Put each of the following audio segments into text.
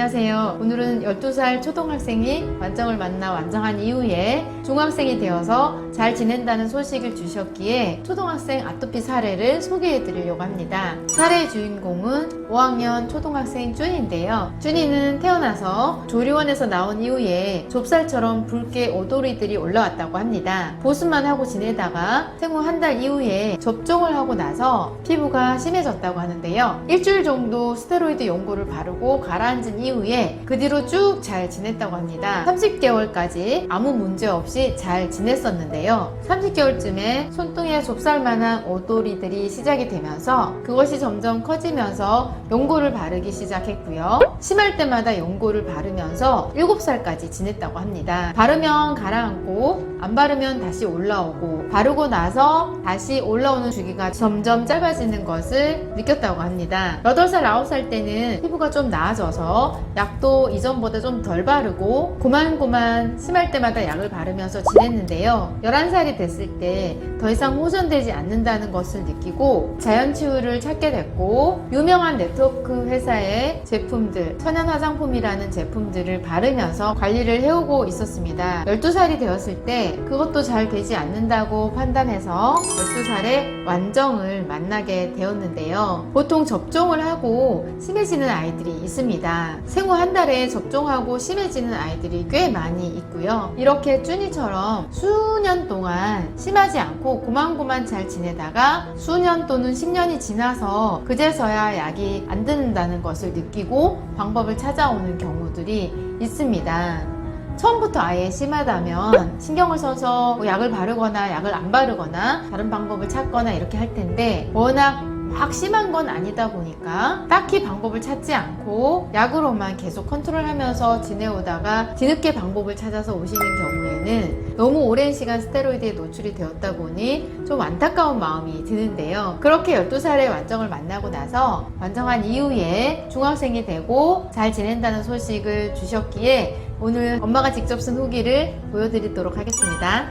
안녕하세요. 오늘은 12살 초등학생이 완정을 만나 완정한 이후에 중학생이 되어서 잘 지낸다는 소식을 주셨기에 초등학생 아토피 사례를 소개해 드리려고 합니다. 사례 주인공은 5학년 초등학생 쭈니인데요. 쭈니는 태어나서 조리원에서 나온 이후에 좁쌀처럼 붉게 오도리들이 올라왔다고 합니다. 보습만 하고 지내다가 생후 한 달 이후에 접종을 하고 나서 피부가 심해졌다고 하는데요. 일주일 정도 스테로이드 연고를 바르고 가라앉은 이후 에 그 뒤로 쭉 잘 지냈다고 합니다. 30개월까지 아무 문제 없이 잘 지냈었는데요. 30개월쯤에 손등에 좁쌀만한 오도리들이 시작이 되면서 그것이 점점 커지면서 연고를 바르기 시작했고요. 심할 때마다 연고를 바르면서 7살까지 지냈다고 합니다. 바르면 가라앉고 안 바르면 다시 올라오고 바르고 나서 다시 올라오는 주기가 점점 짧아지는 것을 느꼈다고 합니다. 8살, 9살 때는 피부가 좀 나아져서 약도 이전보다 좀 덜 바르고 고만고만 심할 때마다 약을 바르면서 지냈는데요. 11살이 됐을 때 더 이상 호전되지 않는다는 것을 느끼고 자연치유를 찾게 됐고 유명한 네트워크 회사의 제품들 천연 화장품이라는 제품들을 바르면서 관리를 해오고 있었습니다. 12살이 되었을 때 그것도 잘 되지 않는다고 판단해서 12살에 완정을 만나게 되었는데요. 보통 접종을 하고 심해지는 아이들이 있습니다. 생후 한 달에 접종하고 심해지는 아이들이 꽤 많이 있고요. 이렇게 쭈니처럼 수년 동안 심하지 않고 고만고만 잘 지내다가 수년 또는 10년이 지나서 그제서야 약이 안 듣는다는 것을 느끼고 방법을 찾아오는 경우들이 있습니다. 처음부터 아예 심하다면 신경을 써서 뭐 약을 바르거나 약을 안 바르거나 다른 방법을 찾거나 이렇게 할 텐데 워낙 막 심한 건 아니다 보니까 딱히 방법을 찾지 않고 약으로만 계속 컨트롤하면서 지내오다가 뒤늦게 방법을 찾아서 오시는 경우에는 너무 오랜 시간 스테로이드에 노출이 되었다 보니 좀 안타까운 마음이 드는데요. 그렇게 12살에 완정을 만나고 나서 완정한 이후에 중학생이 되고 잘 지낸다는 소식을 주셨기에 오늘 엄마가 직접 쓴 후기를 보여드리도록 하겠습니다.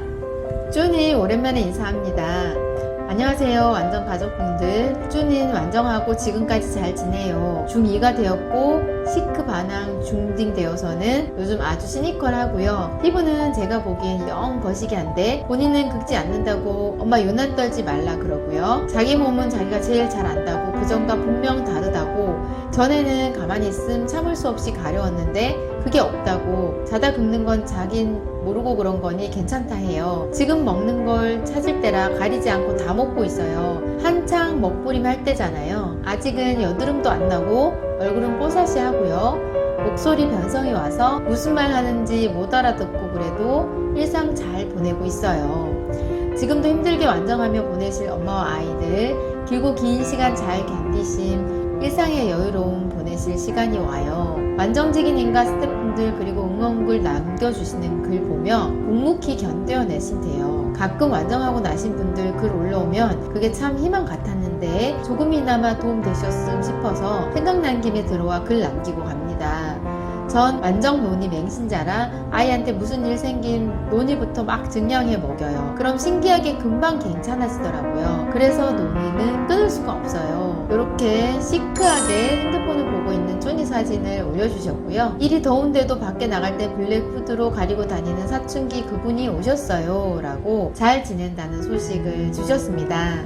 쭈니 오랜만에 인사합니다. 안녕하세요. 완전 가족분들. 쭈닌 완정하고 지금까지 잘 지내요. 중2가 되었고 시크 반항 중딩 되어서는 요즘 아주 시니컬하고요. 피부는 제가 보기엔 영 거시기한데 본인은 긁지 않는다고 엄마 유난 떨지 말라 그러고요. 자기 몸은 자기가 제일 잘 안다고 그전과 분명 다르다고 전에는 가만히 있음 참을 수 없이 가려웠는데 그게 없다고 자다 긁는 건 자긴 모르고 그런 거니 괜찮다 해요. 지금 먹는 걸 찾을 때라 가리지 않고 다 먹고 있어요. 한창 먹부림 할 때잖아요. 아직은 여드름도 안 나고 얼굴은 뽀사시 하고요. 목소리 변성이 와서 무슨 말 하는지 못 알아듣고 그래도 일상 잘 보내고 있어요. 지금도 힘들게 완정하며 보내실 엄마와 아이들 길고 긴 시간 잘 견디심 일상의 여유로움 보내실 시간이 와요. 완정직인 인가 스태프분들 그리고 응원글 남겨주시는 글 보며 묵묵히 견뎌내신대요. 가끔 완정하고 나신 분들 글 올라오면 그게 참 희망 같았는데 조금이나마 도움 되셨음 싶어서 생각난 김에 들어와 글 남기고 갑니다. 전 완정 논이 맹신자라 아이한테 무슨 일 생긴 논이부터 막 증량해 먹여요. 그럼 신기하게 금방 괜찮아지더라고요. 그래서 논이는 끊을 수가 없어요. 이렇게 시크하게 핸드폰을 보고 있는 쪼니 사진을 올려주셨고요. 일이 더운데도 밖에 나갈 때 블랙 후드로 가리고 다니는 사춘기 그분이 오셨어요. 라고 잘 지낸다는 소식을 주셨습니다.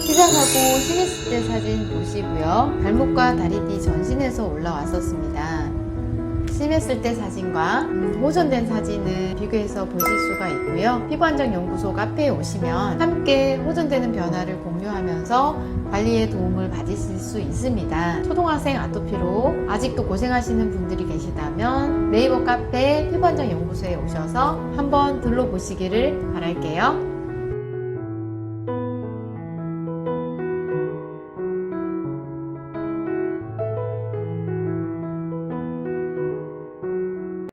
시작하고 심했을 때 사진 보시고요. 발목과 다리 뒤 전신에서 올라왔었습니다. 심했을 때 사진과 음, 호전된 사진을 비교해서 보실 수가 있고요. 피부안정연구소 카페에 오시면 함께 호전되는 변화를 공유하면서 관리에 도움을 받으실 수 있습니다. 초등학생 아토피로 아직도 고생하시는 분들이 계시다면 네이버 카페 피부안정연구소에 오셔서 한번 둘러보시기를 바랄게요.